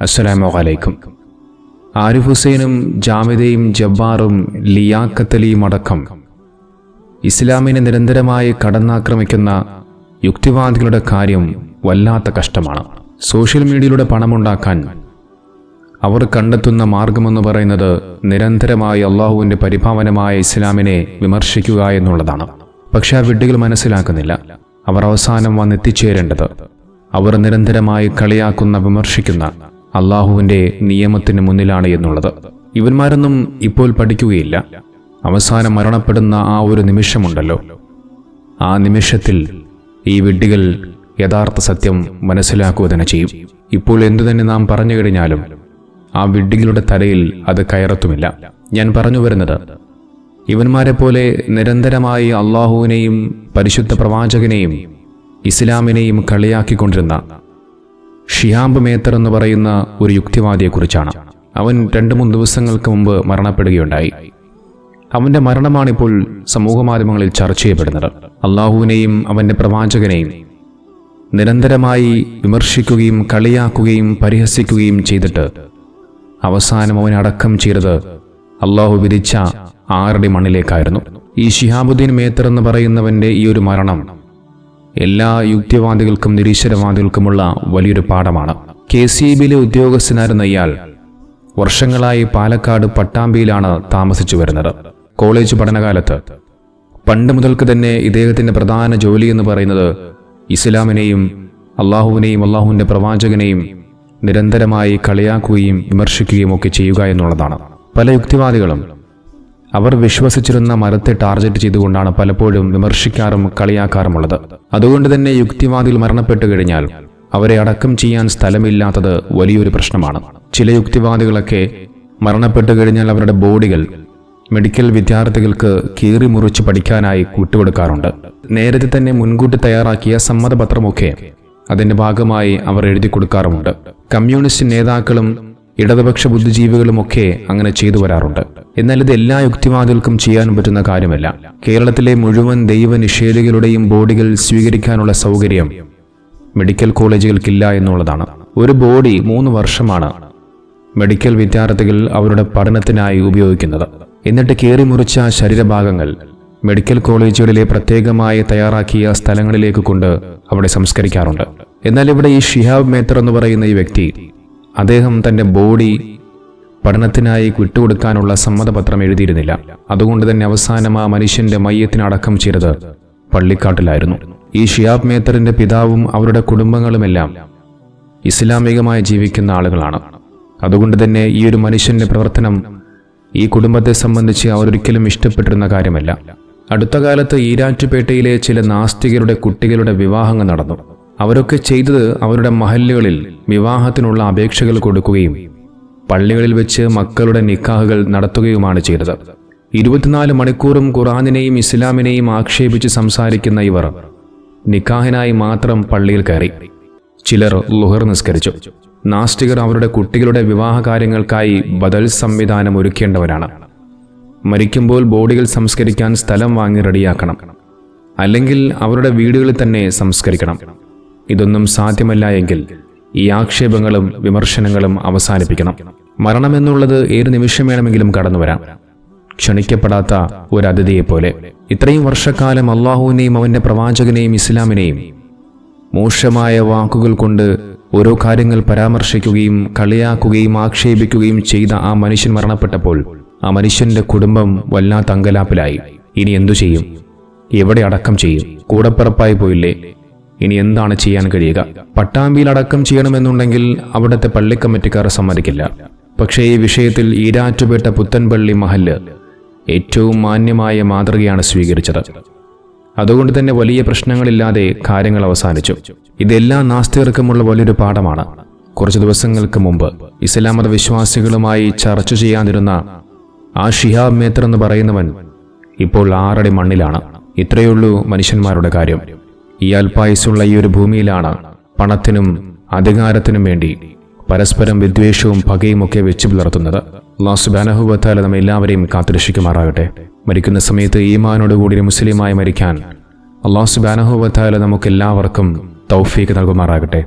അസ്സലാമു അലൈക്കും. ആരിഫ് ഹുസൈനും ജാമിദയും ജബ്ബാറും ലിയാക്കത്തലിയും അടക്കം ഇസ്ലാമിനെ നിരന്തരമായി കടന്നാക്രമിക്കുന്ന യുക്തിവാദികളുടെ കാര്യം വല്ലാത്ത കഷ്ടമാണ്. സോഷ്യൽ മീഡിയയിലൂടെ പണമുണ്ടാക്കാൻ അവർ കണ്ടെത്തുന്ന മാർഗമെന്ന് പറയുന്നത് നിരന്തരമായി അള്ളാഹുവിന്റെ പരിഭാവനമായ ഇസ്ലാമിനെ വിമർശിക്കുക എന്നുള്ളതാണ്. പക്ഷെ ആ വിഡ്ഢികൾ മനസ്സിലാക്കുന്നില്ല. അവർ അവസാനം വന്നെത്തിച്ചേരേണ്ടത്. അവർ നിരന്തരമായി കളിയാക്കുന്ന വിമർശിക്കുന്ന അള്ളാഹുവിന്റെ നിയമത്തിന് മുന്നിലാണ് എന്നുള്ളത്. ഇവന്മാരൊന്നും ഇപ്പോൾ പഠിക്കുകയില്ല. അവസാനം മരണപ്പെടുന്ന ആ ഒരു നിമിഷമുണ്ടല്ലോ. ആ നിമിഷത്തിൽ ഈ വിഡ്ഢികൾ യഥാർത്ഥ സത്യം മനസ്സിലാക്കുക തന്നെ ചെയ്യും. ഇപ്പോൾ എന്തു തന്നെ നാം പറഞ്ഞു കഴിഞ്ഞാലും ആ വിഡ്ഢികളുടെ തലയിൽ അത് കയറത്തുമില്ല. ഞാൻ പറഞ്ഞു വരുന്നത് ഇവന്മാരെ പോലെ നിരന്തരമായി അള്ളാഹുവിനെയും പരിശുദ്ധ പ്രവാചകനെയും ഇസ്ലാമിനെയും കളിയാക്കിക്കൊണ്ടിരുന്ന ഷിയാബ് മേത്തർ എന്ന് പറയുന്ന ഒരു യുക്തിവാദിയെക്കുറിച്ചാണ്. അവൻ രണ്ട് മൂന്ന് ദിവസങ്ങൾക്ക് മുമ്പ് മരണപ്പെടുകയുണ്ടായി. അവന്റെ മരണമാണിപ്പോൾ സമൂഹ മാധ്യമങ്ങളിൽ ചർച്ച ചെയ്യപ്പെടുന്നത്. അള്ളാഹുവിനെയും അവന്റെ പ്രവാചകനെയും നിരന്തരമായി വിമർശിക്കുകയും കളിയാക്കുകയും പരിഹസിക്കുകയും ചെയ്തിട്ട് അവസാനം അവൻ അടക്കം ചെയ്തത് അള്ളാഹു വിധിച്ച ആറടി മണ്ണിലേക്കായിരുന്നു. ഈ ഷിഹാബുദ്ദീൻ മേത്തർ എന്ന് പറയുന്നവന്റെ ഈ ഒരു മരണം എല്ലാ യുക്തിവാദികൾക്കും നിരീശ്വരവാദികൾക്കുമുള്ള വലിയൊരു പാഠമാണ്. കെ സി ബിയിലെ ഉദ്യോഗസ്ഥനായിരുന്ന ഇയാൾ വർഷങ്ങളായി പാലക്കാട് പട്ടാമ്പിയിലാണ് താമസിച്ചു വരുന്നത്. കോളേജ് പഠനകാലത്ത്. പണ്ട് മുതൽക്ക് തന്നെ ഇദ്ദേഹത്തിന്റെ പ്രധാന ജോലി എന്ന് പറയുന്നത് ഇസ്ലാമിനെയും അള്ളാഹുവിനെയും അള്ളാഹുവിന്റെ പ്രവാചകനെയും നിരന്തരമായി കളിയാക്കുകയും വിമർശിക്കുകയും ഒക്കെ ചെയ്യുക എന്നുള്ളതാണ്. പല യുക്തിവാദികളും അവർ വിശ്വസിച്ചിരുന്ന മരത്തെ ടാർഗറ്റ് ചെയ്തുകൊണ്ടാണ് പലപ്പോഴും വിമർശിക്കാറും കളിയാക്കാറുമുള്ളത്. അതുകൊണ്ട് തന്നെ യുക്തിവാദികൾ മരണപ്പെട്ടു കഴിഞ്ഞാൽ അവരെ അടക്കം ചെയ്യാൻ സ്ഥലമില്ലാത്തത് വലിയൊരു പ്രശ്നമാണ്. ചില യുക്തിവാദികളൊക്കെ മരണപ്പെട്ടു കഴിഞ്ഞാൽ അവരുടെ ബോഡികൾ മെഡിക്കൽ വിദ്യാർത്ഥികൾക്ക് കീറി മുറിച്ച് പഠിക്കാനായി കൂട്ടുകൊടുക്കാറുണ്ട്. നേരത്തെ തന്നെ മുൻകൂട്ടി തയ്യാറാക്കിയ സമ്മതപത്രമൊക്കെ അതിന്റെ ഭാഗമായി അവർ എഴുതി കൊടുക്കാറുമുണ്ട്. കമ്മ്യൂണിസ്റ്റ് നേതാക്കളും ഇടതുപക്ഷ ബുദ്ധിജീവികളുമൊക്കെ അങ്ങനെ ചെയ്തു വരാറുണ്ട്. എന്നാൽ ഇത് എല്ലാ യുക്തിവാദികൾക്കും ചെയ്യാൻ പറ്റുന്ന കാര്യമല്ല. കേരളത്തിലെ മുഴുവൻ ദൈവനിഷേധികളുടെയും ബോഡികൾ സ്വീകരിക്കാനുള്ള സൗകര്യം മെഡിക്കൽ കോളേജുകൾക്കില്ല എന്നുള്ളതാണ്. ഒരു ബോഡി മൂന്ന് വർഷമാണ് മെഡിക്കൽ വിദ്യാർത്ഥികൾ അവരുടെ പഠനത്തിനായി ഉപയോഗിക്കുന്നത്. എന്നിട്ട് കയറി മുറിച്ച ശരീരഭാഗങ്ങൾ മെഡിക്കൽ കോളേജുകളിലെ പ്രത്യേകമായി തയ്യാറാക്കിയ സ്ഥലങ്ങളിലേക്ക് കൊണ്ട് അവിടെ സംസ്കരിക്കാറുണ്ട്. എന്നാൽ ഇവിടെ ഈ ഷിഹാബ് മേത്തർ എന്ന് പറയുന്ന ഈ വ്യക്തി അദ്ദേഹം തന്റെ ബോഡി പഠനത്തിനായി വിട്ടുകൊടുക്കാനുള്ള സമ്മതപത്രം എഴുതിയിരുന്നില്ല. അതുകൊണ്ട് തന്നെ അവസാനം ആ മനുഷ്യന്റെ മയ്യത്തിനടക്കം ചെയ്തത് പള്ളിക്കാട്ടിലായിരുന്നു. ഈ ഷിയാബ് മേത്തറിന്റെ പിതാവും അവരുടെ കുടുംബങ്ങളുമെല്ലാം ഇസ്ലാമികമായി ജീവിക്കുന്ന ആളുകളാണ്. അതുകൊണ്ട് തന്നെ ഈ ഒരു മനുഷ്യന്റെ പ്രവർത്തനം ഈ കുടുംബത്തെ സംബന്ധിച്ച് അവരൊരിക്കലും ഇഷ്ടപ്പെട്ടിരുന്ന കാര്യമല്ല. അടുത്ത കാലത്ത് ഈരാറ്റുപേട്ടയിലെ ചില നാസ്തികരുടെ കുട്ടികളുടെ വിവാഹങ്ങൾ നടന്നു. അവരൊക്കെ ചെയ്തത് അവരുടെ മഹല്ലുകളിൽ വിവാഹത്തിനുള്ള അപേക്ഷകൾ കൊടുക്കുകയും പള്ളികളിൽ വെച്ച് മക്കളുടെ നിക്കാഹുകൾ നടത്തുകയുമാണ് ചെയ്തത്. ഇരുപത്തിനാല് മണിക്കൂറും ഖുറാനിനെയും ഇസ്ലാമിനെയും ആക്ഷേപിച്ച് സംസാരിക്കുന്ന ഇവർ നിക്കാഹിനായി മാത്രം പള്ളിയിൽ കയറി. ചിലർ ലുഹർ നിസ്കരിച്ചു. നാസ്തികർ അവരുടെ കുട്ടികളുടെ വിവാഹ കാര്യങ്ങൾക്കായി ബദൽ സംവിധാനം ഒരുക്കേണ്ടവരാണ്. മരിക്കുമ്പോൾ ബോഡികൾ സംസ്കരിക്കാൻ സ്ഥലം വാങ്ങി റെഡിയാക്കണം. അല്ലെങ്കിൽ അവരുടെ വീടുകളിൽ തന്നെ സംസ്കരിക്കണം. ഇതൊന്നും സാധ്യമല്ല എങ്കിൽ ഈ ആക്ഷേപങ്ങളും വിമർശനങ്ങളും അവസാനിപ്പിക്കണം. മരണമെന്നുള്ളത് ഏത് നിമിഷം വേണമെങ്കിലും കടന്നു വരാം. ക്ഷണിക്കപ്പെടാത്ത ഒരു അതിഥിയെപ്പോലെ. ഇത്രയും വർഷക്കാലം അള്ളാഹുവിനെയും അവന്റെ പ്രവാചകനെയും ഇസ്ലാമിനെയും മോശമായ വാക്കുകൾ കൊണ്ട് ഓരോ കാര്യങ്ങൾ പരാമർശിക്കുകയും കളിയാക്കുകയും ആക്ഷേപിക്കുകയും ചെയ്ത ആ മനുഷ്യൻ മരണപ്പെട്ടപ്പോൾ ആ മനുഷ്യന്റെ കുടുംബം വല്ലാത്ത അങ്കലാപ്പിലായി. ഇനി എന്തു ചെയ്യും? എവിടെ അടക്കം ചെയ്യും? കൂടപ്പിറപ്പായി പോയില്ലേ? ഇനി എന്താണ് ചെയ്യാൻ കഴിയുക? പട്ടാമ്പിയിൽ അടക്കം ചെയ്യണമെന്നുണ്ടെങ്കിൽ അവിടുത്തെ പള്ളിക്കമ്മിറ്റിക്കാർ സമ്മതിക്കില്ല. പക്ഷേ ഈ വിഷയത്തിൽ ഈരാറ്റുപേട്ട പുത്തൻപള്ളി മഹല്ല് ഏറ്റവും മാന്യമായ മാതൃകയാണ് സ്വീകരിച്ചത്. അതുകൊണ്ട് തന്നെ വലിയ പ്രശ്നങ്ങളില്ലാതെ കാര്യങ്ങൾ അവസാനിച്ചു. ഇതെല്ലാ നാസ്തികർക്കുമുള്ള വലിയൊരു പാഠമാണ്. കുറച്ച് ദിവസങ്ങൾക്ക് മുമ്പ് ഇസ്ലാം മത വിശ്വാസികളുമായി ചർച്ച ചെയ്യാതിരുന്ന ആ ഷിഹാബ് മേത്തർ എന്ന് പറയുന്നവൻ ഇപ്പോൾ ആറടി മണ്ണിലാണ്. ഇത്രയുള്ളൂ മനുഷ്യന്മാരുടെ കാര്യം. ഈ അൽപായുസുള്ള ഈ ഒരു ഭൂമിയിലാണ് പണത്തിനും അധികാരത്തിനും വേണ്ടി പരസ്പരം വിദ്വേഷവും പകയും ഒക്കെ വെച്ചു പുലർത്തുന്നത്. അള്ളാഹു സുബാനഹുബത്താല നമ്മെ എല്ലാവരെയും കാത്തുരക്ഷിക്കുമാറാകട്ടെ. മരിക്കുന്ന സമയത്ത് ഈമാനോടുകൂടി കൂടി മുസ്ലിമായി മരിക്കാൻ അള്ളാഹു സുബാനഹുബത്താല നമുക്ക് എല്ലാവർക്കും തൗഫീക്ക് നൽകുമാറാകട്ടെ.